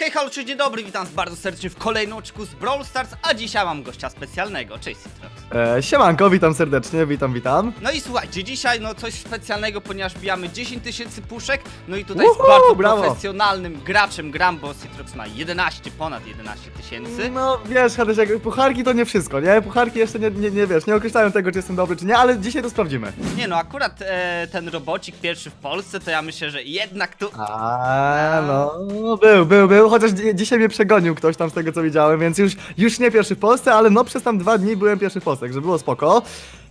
Hej, halo, cześć, dzień dobry, witam was bardzo serdecznie w kolejnym odcinku z Brawl Stars, a dzisiaj mam gościa specjalnego. Cześć, Citrox. E, siemanko, witam serdecznie, witam, witam. No i słuchajcie, dzisiaj no coś specjalnego, ponieważ bijamy 10 tysięcy puszek, no i tutaj Uhu, z bardzo brawo. profesjonalnym graczem gram, bo Citrox ma 11, ponad 11 tysięcy. No wiesz, Hadesiak, pucharki to nie wszystko, nie? Pucharki jeszcze nie, nie, nie wiesz, nie określają tego, czy jestem dobry, czy nie, ale dzisiaj to sprawdzimy. Nie no, akurat e, ten robocik pierwszy w Polsce, to ja myślę, że jednak tu... A, no, był, był, był, chociaż dzi- dzisiaj mnie przegonił ktoś tam z tego, co widziałem, więc już, już nie pierwszy w Polsce, ale no przez tam dwa dni byłem pierwszy w Polsce, także było spoko.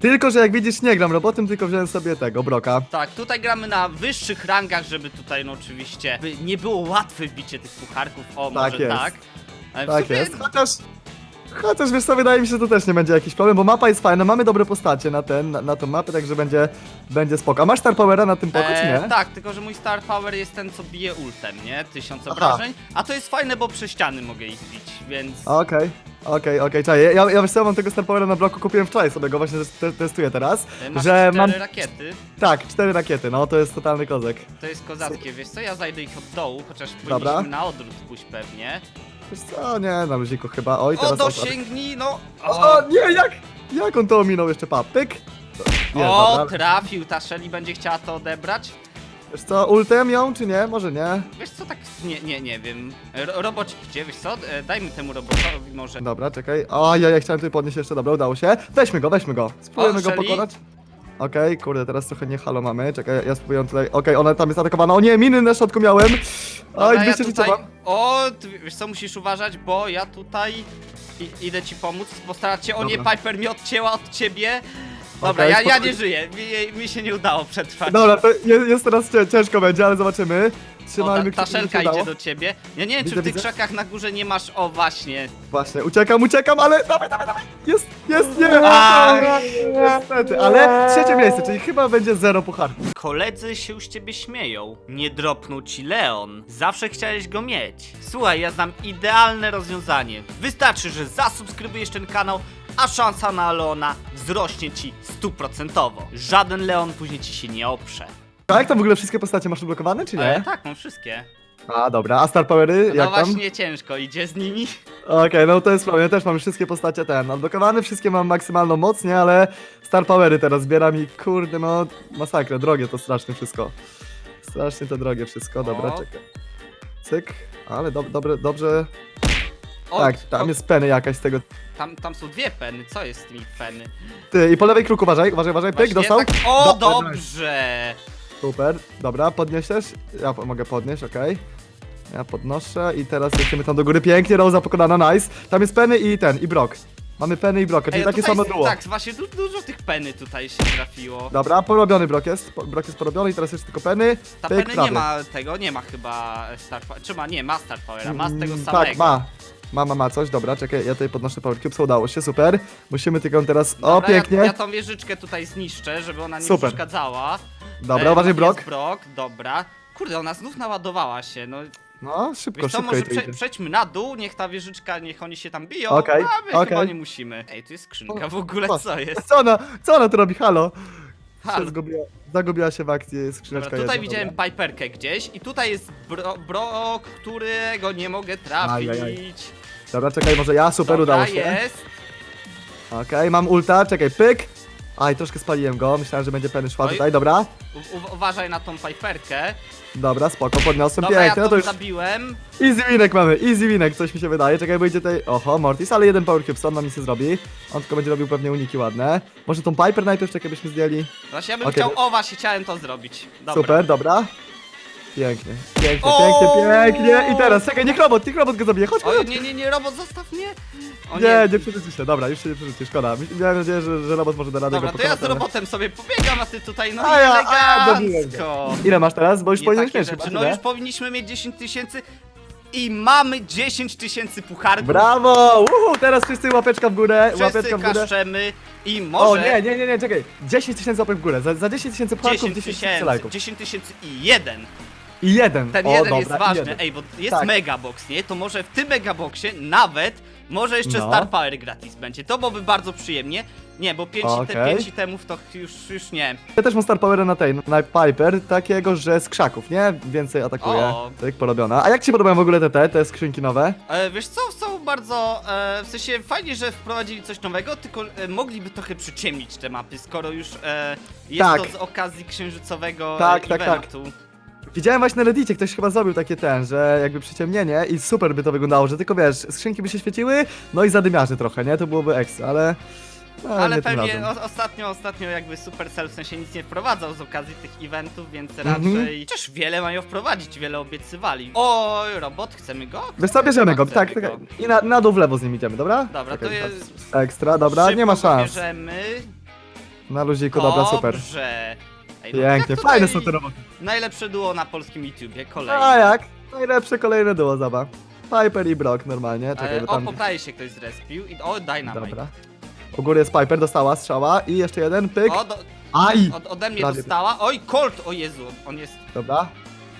Tylko, że jak widzisz, nie gram robotem, tylko wziąłem sobie tego, Broka. Tak, tutaj gramy na wyższych rangach, żeby tutaj no oczywiście by nie było łatwe wbicie tych pucharków, o może jest. tak. Ale w Tak sumie- jest, chociaż... Chociaż wiesz co, wydaje mi się, że to też nie będzie jakiś problem, bo mapa jest fajna, mamy dobre postacie na ten, na, na tą mapę, także będzie, będzie spoko. A masz Star Powera na tym poko, czy nie? E, tak, tylko że mój star power jest ten, co bije ultem, nie? Tysiąc obrażeń. A to jest fajne, bo przez ściany mogę ich bić, więc. Okej, okej, okej, czaję. Ja, ja wiesz co, mam tego Star Powera na bloku, kupiłem wczoraj sobie go, właśnie te, testuję teraz, e, Masz że cztery mam, rakiety. tak, cztery rakiety, no to jest totalny kozek. To jest kozackie, wiesz co? Ja zajdę ich od dołu, chociaż powinniśmy na odwrót pójść pewnie. Wiesz co, nie, na luziku chyba, oj, O, teraz... dosięgnij, no! O, o, nie, jak, jak on to ominął jeszcze, papyk? Nie, O, dobra. trafił, ta Shelly będzie chciała to odebrać. Wiesz co, ultem ją, czy nie? Może nie? Wiesz co, tak, nie, nie, nie wiem. Ro robocik gdzie, wiesz co? E, Dajmy temu robotowi może. Dobra, czekaj. O, ja, ja chciałem tutaj podnieść jeszcze, dobra, udało się. Weźmy go, weźmy go. Spróbujemy O, go Shelly? pokonać. Okej, kurde, teraz trochę nie halo mamy. Czekaj, ja spróbuję tutaj. Okej, ona tam jest atakowana. O nie, miny na środku miałem. Oj, Dobra, ja 200 tutaj... życia mam. O, ty, wiesz co, musisz uważać, bo ja tutaj i, idę ci pomóc, postarać się. O nie, Dobra. Piper mnie odcięła od ciebie. Dobra, Okej, ja, ja spokojnie. nie żyję, mi, mi się nie udało przetrwać. Dobra, to jest, jest teraz cię- ciężko będzie, ale zobaczymy. O, ta, Trzymajmy ta kciuki, żeby szelka się udało. idzie do ciebie. Ja nie wiem, czy Widzę, w tych widzę. krzakach na górze nie masz... O, właśnie. Właśnie, uciekam, uciekam, ale dawaj, dawaj, dawaj. Jest, jest, nie. Aj. Niestety, ale trzecie miejsce, czyli chyba będzie zero pucharków. Koledzy się z ciebie śmieją. Nie dropnął ci Leon. Zawsze chciałeś go mieć. Słuchaj, ja znam idealne rozwiązanie. Wystarczy, że zasubskrybujesz ten kanał, a szansa na Leona wzrośnie ci stuprocentowo. Żaden Leon później ci się nie oprze. A jak tam w ogóle wszystkie postacie masz ublokowane, czy Ale nie? tak, mam wszystkie. A, dobra, a Star Powery, No jak tam? właśnie ciężko idzie z nimi. Okej, no to jest problem. Ja też mam wszystkie postacie ten odblokowane, wszystkie mam maksymalną moc, nie? Ale Star Powery teraz zbieram i kurde, no masakra, drogie to strasznie wszystko. Strasznie to drogie wszystko, dobra, O. czekaj. Cyk, ale dob dobre, dobrze. O, tak, tam o, jest peny jakaś z tego. tam, tam są dwie peny, co jest z tymi peny? Ty, i po lewej kruku uważaj, uważaj, uważaj, pyk, Właśnie dostał. Tak... O, Do- dobrze! Super, dobra, podniesiesz? Ja po- mogę podnieść, okej. Ja podnoszę i teraz lecimy tam do góry. Pięknie, Rosa pokonana, nice. Tam jest Penny i ten, i Brock. Mamy Penny i Brocka, czyli Ej, takie tutaj samo jest- duo. Tak, właśnie du dużo tych peny tutaj się trafiło. Dobra, porobiony Brock jest. Po- Brock jest porobiony i teraz jeszcze tylko Penny. Ta pyk, Penny prawy. nie ma tego, nie ma chyba Star Power. Czy ma? Nie, ma Star Powera, ma z tego Mm, samego. Tak, ma. Ma, ma, coś, dobra, czekaj, ja tutaj podnoszę Power Cubes, udało się, super. Musimy tylko teraz, o Dobra, pięknie. Ja, ja tą wieżyczkę tutaj zniszczę, żeby ona nie Super. przeszkadzała. Dobra, E, uważaj jest Brock. Brock, dobra. Kurde, ona znów naładowała się, no. No, szybko, Wiesz co, szybko może i to prze, idzie. przejdźmy na dół, niech ta wieżyczka, niech oni się tam biją, Okej, a my okej. chyba nie musimy. Ej, tu jest skrzynka w ogóle, co jest? Co ona, co ona tu robi, halo? Się Zgubiła, zagubiła się w akcji skrzyneczka Dobra, tutaj jedna, widziałem dobra. Piperkę gdzieś i tutaj jest bro, Brock, którego nie mogę trafić. Ajajaj. Dobra, czekaj, może ja, super, Dobra, udało się. jest. Okej, mam ulta, czekaj, pyk. Aj, troszkę spaliłem go, myślałem, że będzie Penny szła Oj. tutaj, dobra. U, u, uważaj na tą Piperkę. Dobra, spoko, podniosłem, Dobra, ja pięknie, no to to już zabiłem. easy winek mamy, easy winek, coś mi się wydaje. Czekaj, bo idzie tutaj, oho, Mortis, ale jeden Power Cube, on nam nic nie zrobi. On tylko będzie robił pewnie uniki ładne. Może tą Piper najpierw, czekaj, byśmy zdjęli. Właśnie ja bym Okej. chciał, o właśnie chciałem to zrobić. Dobra. Super, dobra. Pięknie, pięknie, O! pięknie, pięknie. I teraz, czekaj, niech robot, niech robot go zabije, chodź, chodź. Oj, nie, nie, nie, robot, zostaw mnie. O, Nie, nie przerzuci się, dobra, już się nie przerzuci, szkoda. Miałem nadzieję, że, że robot może da radę Dobra, go to ja z ale- robotem sobie pobiegam, a ty tutaj, no A ja- a ja elegancko. Ile masz teraz? Bo już Nie powinieneś takie mieć rzeczy. No nie? już powinniśmy mieć 10 tysięcy i mamy 10 tysięcy pucharków. Brawo! Uhu, teraz wszyscy łapeczka w górę, Wszyscy łapeczka w górę. kaszczemy i może... O nie, nie, nie, nie, czekaj. 10 tysięcy łapek w górę. Za, za 10 tysięcy płaków 10 10 tysięcy tysięcy, lajków. 10 tysięcy i jeden. I jeden. Ten o, jeden dobra, jest ważny. jeden. Ej, bo jest Tak. megabox, nie? To może w tym megaboxie nawet może jeszcze No. Star Power gratis będzie. To byłoby bardzo przyjemnie. Nie, bo 5 Okej. te pięć itemów to już, już nie. Ja też mam Star Power na tej, na Piper, takiego, że z krzaków, nie? Więcej atakuje. O. Tak porobiona. A jak ci się podobają w ogóle te, te, te skrzynki nowe? E, wiesz co, są bardzo, e, w sensie fajnie, że wprowadzili coś nowego, tylko e, mogliby trochę przyciemnić te mapy, skoro już e, jest Tak. to z okazji księżycowego Tak, e, tak, tak. eventu. Widziałem właśnie na Reddicie, ktoś chyba zrobił takie ten, że jakby przyciemnienie i super by to wyglądało, że tylko wiesz, skrzynki by się świeciły, no i zadymiarzy trochę, nie? To byłoby ekstra, ale... No, Ale nie tym pewnie razem. o, ostatnio, ostatnio jakby Supercell w sensie nic nie wprowadzał z okazji tych eventów, więc Mhm. raczej... Chociaż wiele mają wprowadzić, wiele obiecywali. Oj, robot, chcemy go? Wiesz co, bierzemy go, Chcemy tak, tak. I na, na dół w lewo z nim idziemy, dobra? Dobra, to Czekaj, jest... Ekstra, dobra, nie ma szans. bierzemy. Na luziku, dobra, super. Dobrze. Ej, no Pięknie, fajne są te roboty. Najlepsze duo na polskim YouTubie, kolejne. A jak? Najlepsze kolejne duo, zaba. Piper i Brock normalnie, czekaj, E, bo o, tam... się ktoś zrespił i o, Dynamite. Dobra. U góry jest Piper, dostała strzała i jeszcze jeden, pyk. O, do, Aj! od, ode mnie Prawie. dostała. Oj, Colt, o Jezu, on jest... Dobra.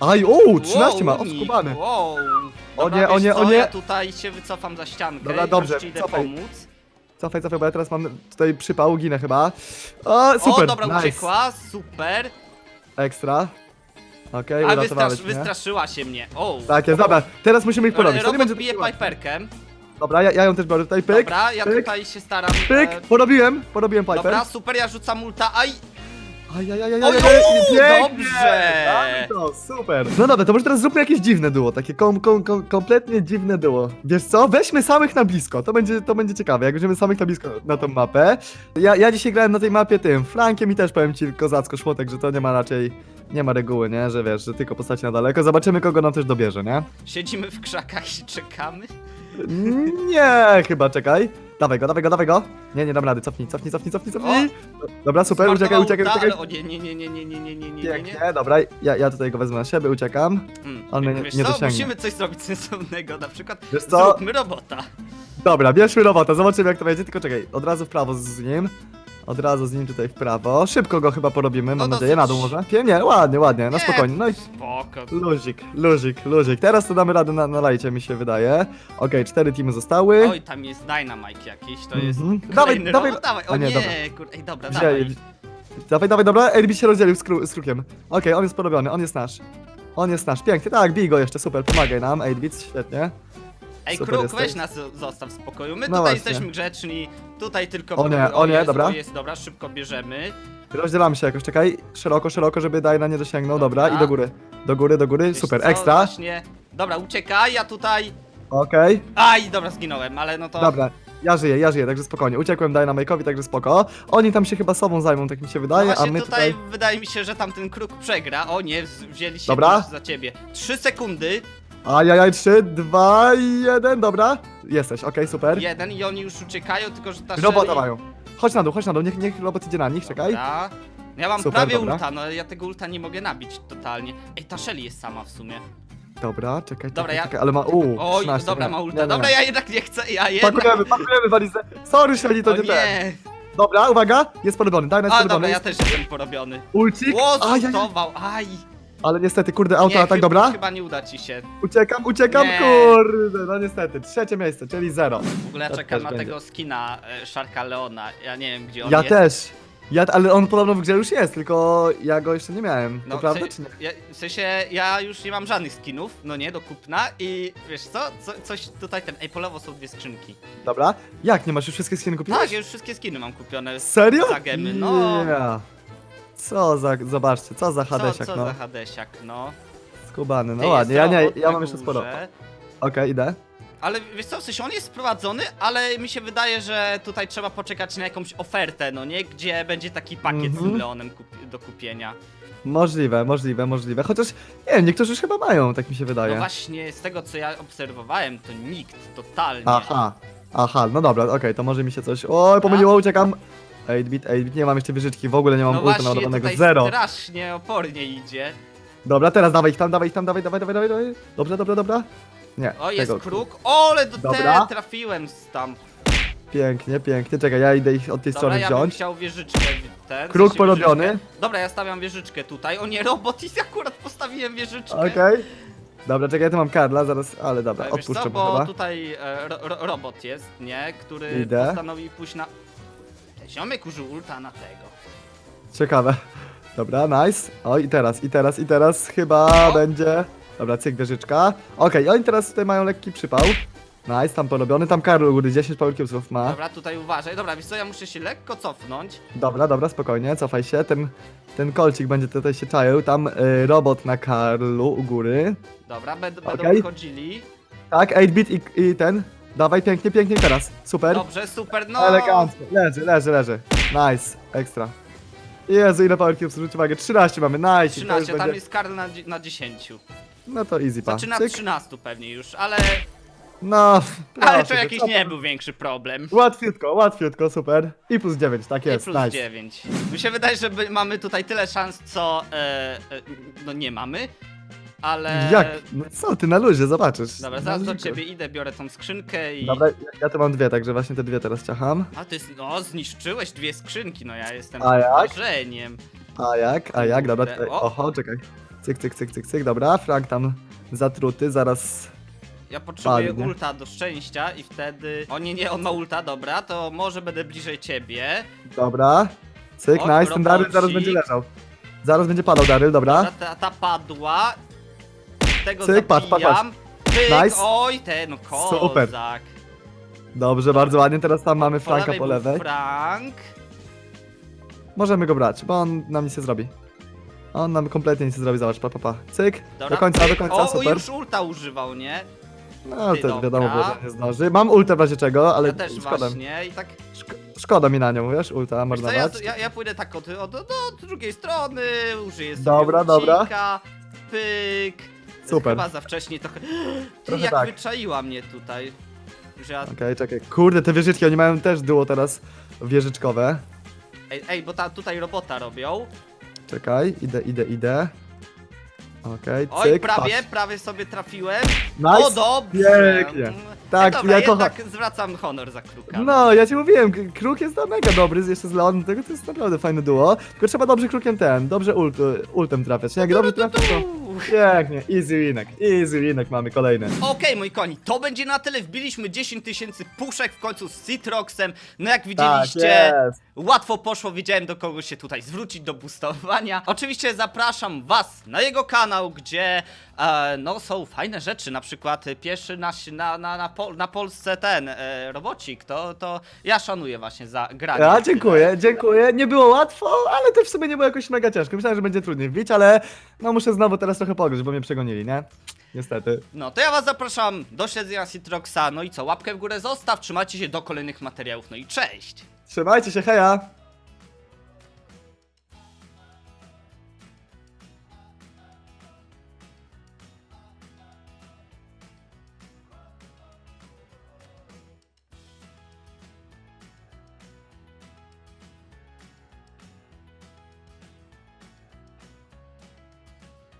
Aj, o, 13 ma, unik, odskubany. Wow. O Dobra, nie, o wiesz nie, co, o nie. Ja tutaj się wycofam za ściankę. Dobra, dobrze, ci idę cofaj. pomóc. Cofaj, cofaj, bo ja teraz mam tutaj przypał, ginę chyba. O, super, o, dobra, nice. uciekła, super. Ekstra. Okej, A uratowałeś wystrasz, mnie. wystraszyła się mnie. O. Tak jest, dobra, teraz musimy ich porobić. To nie Robot będzie bije. Piperkę. Dobra, ja, ja ją też biorę tutaj, pyk, Dobra, ja pyk, tutaj się staram. pyk, e, porobiłem, porobiłem Piper. Dobra, super, ja rzucam ulta. Aj, Ajajajaj, Oj, pięknie, dobrze. damy To, super. No dobra, to może teraz zróbmy jakieś dziwne duo, takie kom, kom, kom, kompletnie dziwne duo. Wiesz co, weźmy samych na blisko, to będzie, to będzie ciekawe, jak weźmiemy samych na blisko na tą mapę. Ja, ja dzisiaj grałem na tej mapie tym, Frankiem i też powiem ci kozacko szmotek, że to nie ma raczej, nie ma reguły, nie, że wiesz, że tylko postaci na daleko. Zobaczymy, kogo nam też dobierze, nie? siedzimy w krzakach i czekamy. Nie, chyba, czekaj. Dawaj go, dawaj go, dawaj go. Nie, nie dam rady, cofnij, cofnij, cofnij, cofnij, cofnij. Dobra, super, uciekaj, uciekaj, uciekaj. Ale o nie, nie, nie, nie, nie, nie, nie, nie, nie, nie. Pięknie, dobra, ja, ja tutaj go wezmę na siebie, uciekam. Hmm. On mnie nie- Wiesz nie co, dosięgnie. musimy coś zrobić sensownego, na przykład Wiesz co? zróbmy robota. Dobra, bierzmy robota, zobaczymy jak to będzie, tylko czekaj, od razu w prawo z nim. Od razu z nim tutaj w prawo. Szybko go chyba porobimy, mam No nadzieję. Na dół może? Nie, nie, ładnie, ładnie, na Nie, spokojnie. No i Spoko. luzik, luzik, luzik. Teraz to damy radę na, na lajcie, mi się wydaje. Okej, cztery teamy zostały. Oj, tam jest Dynamite jakiś, to jest Mhm. kolejny Dawaj, robot. dawaj. Dawaj, o A nie, nie, dobra. kur... Ej, dobra, dawaj. Wzięli. Dawaj, dawaj, dobra, Elbi się rozdzielił z, kru, z krukiem. Okej, on jest porobiony, on jest nasz. On jest nasz, pięknie, tak, bij go jeszcze, super, pomagaj nam, 8-bit, świetnie. Ej, Super Kruk, jesteś. weź nas zo- zostaw w spokoju. My No tutaj właśnie. jesteśmy grzeczni, tutaj tylko... O nie, o nie, Jezu, dobra. O jest, dobra, szybko bierzemy. Rozdzielamy się jakoś, czekaj, szeroko, szeroko, żeby Dajna nie dosięgnął, dobra, Dobra. i do góry. Do góry, do góry, Wiesz super, co, ekstra. Właśnie... Dobra, uciekaj, ja tutaj... Okej. Aj, dobra, zginąłem, ale no to... Dobra, ja żyję, ja żyję, także spokojnie. Uciekłem Dynamike'owi, także spoko. Oni tam się chyba sobą zajmą, tak mi się No wydaje, właśnie a my tutaj, wydaje mi się, że tamten kruk przegra. O nie, wz- wzięli się Dobra. za ciebie. Trzy sekundy, Ajajaj, 3, 2, 1, dobra. Jesteś, okej, super. jeden i oni już uciekają, tylko że ta Robota mają. Chodź na dół, chodź na dół, niech, niech robot idzie na nich, czekaj. Dobra. Ja mam Super, prawie dobra. ulta, no ja tego ulta nie mogę nabić totalnie. Ej, ta Shelly jest sama w sumie. Dobra, czekaj, Dobra, czekaj, ja- czekaj, ale ma, uuu, Oj, 13, dobra, ma ulta. nie, nie, Dobra, nie. ja jednak nie chcę, ja jednak... Pakujemy, pakujemy walizę. Sorry, Shelly, to O nie ten. nie! Dobra, uwaga, jest porobiony, Dajna jest A, dobra, ja też jestem porobiony. Ulcik, Ło, ajajaj. zlutował, aj! Ale niestety, kurde, auto, nie, a tak chyba, dobra? chyba nie uda ci się. Uciekam, uciekam, Nie. kurde, no niestety, trzecie miejsce, czyli zero. W ogóle ja To czekam też na będzie. tego skina e, Sharka Leona. Ja nie wiem, gdzie on Ja jest. też. Ja, ale on podobno w grze już jest, tylko ja go jeszcze nie miałem. No, to prawda, w, czy nie? ja, w sensie, ja już nie mam żadnych skinów, no nie, do kupna i wiesz co, co coś tutaj ten, ej, po lewo są dwie skrzynki. Dobra. Jak, nie masz już wszystkie skiny kupiłeś? Tak, ja już wszystkie skiny mam kupione. Serio? za gemy, no. Yeah. Co za, zobaczcie, co za Co, Hadesiak, co no. za Hadesiak, no. Skubany, no Ej, ładnie, jest ja nie, robot ja na mam jeszcze sporo. górze. Okej, idę. Ale wiesz co, w sensie on jest sprowadzony, ale mi się wydaje, że tutaj trzeba poczekać na jakąś ofertę, no nie? Gdzie będzie taki pakiet z Mhm. tym Leonem kup- do kupienia. Możliwe, możliwe, możliwe. Chociaż, nie wiem, niektórzy już chyba mają, tak mi się No wydaje. właśnie, z tego co ja obserwowałem, to nikt, totalnie. Aha, aha, no dobra, okej, to może mi się coś... Oj, pomyliło, uciekam. 8-bit, 8-bit, nie mam jeszcze wieżyczki, w ogóle nie mam No ulta właśnie, naładowanego, tutaj zero. strasznie opornie idzie. Dobra, teraz dawaj ich tam, dawaj ich tam, dawaj, dawaj, dawaj, dawaj, dawaj. Dobrze, dobra, dobra. Nie, O, jest tego. kruk. O, ale do Dobra. te trafiłem z tam. Pięknie, pięknie, czekaj, ja idę ich od tej Dobra, strony ja bym wziąć. chciał wieżyczkę w- ten. w Kruk sensie porobiony. wieżyczkę. Dobra, ja stawiam wieżyczkę tutaj. O nie, robot i akurat postawiłem wieżyczkę. Okej. Dobra, czekaj, ja tu mam Karla, zaraz, ale dobra, Ale Wiesz odpuszczę co, mu bo chyba. tutaj e, ro, ro, robot jest, nie? Który Idę. postanowił pójść na... Ziomek użył ulta na tego. Ciekawe. Dobra, nice. O, i teraz, i teraz, i teraz chyba będzie... Dobra, cyk, wieżyczka. Okej, oni teraz tutaj mają lekki przypał. Nice, tam porobiony. Tam Karol u góry 10 power cubesów ma. Dobra, tutaj uważaj. Dobra, wiesz co, ja muszę się lekko cofnąć. Dobra, dobra, spokojnie, cofaj się. Ten, ten kolcik będzie tutaj się czaił. Tam y, robot na Karlu u góry. Dobra, będą, będą Okej. wychodzili. Tak, 8-bit i, i ten. Dawaj, pięknie, pięknie teraz. Super. Dobrze, super, no. Elegancko. Leży, leży, leży. Nice, ekstra. Jezu, ile power cubesów, zwróć uwagę. 13 mamy, nice. i to już 13, tam będzie- jest Karl na, na 10. No to easy, pa. Znaczy na Cyk. 13 pewnie już, ale, No, ale to jakiś co nie był większy problem. Łatwiutko, łatwiutko, super. I plus 9, tak I jest, plus nice. 9. Mi się wydaje, że by- mamy tutaj tyle szans, co e, e, no nie mamy, ale... Jak? No co ty, na luzie, zobaczysz. Dobra, Na zaraz do luziku. ciebie idę, biorę tą skrzynkę i... Dobra, ja, ja tu mam dwie, także właśnie te dwie teraz ciacham. A ty, no, zniszczyłeś dwie skrzynki, no ja jestem A jak? A jak, a jak, dobra, tutaj, o. oho, czekaj. Cyk, cyk, cyk, cyk, cyk, dobra, Frank tam zatruty, zaraz... Ja potrzebuję ulta do szczęścia i wtedy... O nie, nie, on ma ulta, dobra, to może będę bliżej ciebie. Dobra, cyk, O, nice, ten Daryl zaraz robocik. będzie leżał. Zaraz będzie padał Daryl, dobra. Ta, ta, ta padła. Tego Cyk, patrz, patrz, zabijam. Pyk, Nice. oj, ten, no kozak. Super. Dobrze, bardzo ładnie, teraz tam mamy Franka po był lewej. Frank. Możemy go brać, bo on nam nic nie zrobi. On nam kompletnie nic nie zrobi, zobacz, pa, pa, pa. Cyk, Dobra, do końca, do końca, o, super. już ulta używał, nie? No Ty, to wiadomo dobra. było, że nie zdąży. Mam ultę w razie czego, ale ja też szkoda, właśnie i tak... szko szkoda mi na nią, wiesz, ulta Wiesz można co, ja, dać. ja, ja pójdę tak od, od, od, od drugiej strony, użyję sobie Dobra, dobra. Pyk. Super. Chyba za wcześnie trochę... Ty, Trochę jak tak. wyczaiła mnie tutaj. Że ja... Okej, czekaj. Kurde, te wieżyczki, oni mają też duo teraz wieżyczkowe. Ej, ej, bo ta, tutaj robota robią. Czekaj, idę, idę, idę. Okej, Oj, cyk, prawie, patrz. prawie sobie trafiłem. Nice. O, dobrze. Pięknie. Mm, Tak, no dobra, ja jednak kocham. zwracam honor za kruka. No, ja ci mówiłem, k- kruk jest to mega dobry, jeszcze z Leon, tego to jest naprawdę fajne duo. Tylko trzeba dobrze krukiem ten, dobrze ult, ultem trafiać. Jak dobrze trafisz, to pięknie, easy winek, easy winek mamy kolejny. Okej, moi koni, to będzie na tyle. Wbiliśmy 10 tysięcy puszek w końcu z Citroxem. No jak widzieliście, Tak, jest. łatwo poszło, wiedziałem do kogo się tutaj zwrócić do boostowania. Oczywiście zapraszam was na jego kanał, gdzie e, no są fajne rzeczy, na przykład pierwszy nasz, na, na, na, Pol na Polsce ten e, robocik, to, to ja szanuję właśnie za granie. Dziękuję, dziękuję. Nie było łatwo, ale też w sumie nie było jakoś mega ciężko. Myślałem, że będzie trudniej wbić, ale no muszę znowu teraz trochę pogryźć, bo mnie przegonili, nie? Niestety. No to ja was zapraszam do śledzenia Citroxa, no i co, łapkę w górę zostaw, trzymajcie się do kolejnych materiałów, no i cześć! Trzymajcie się, heja!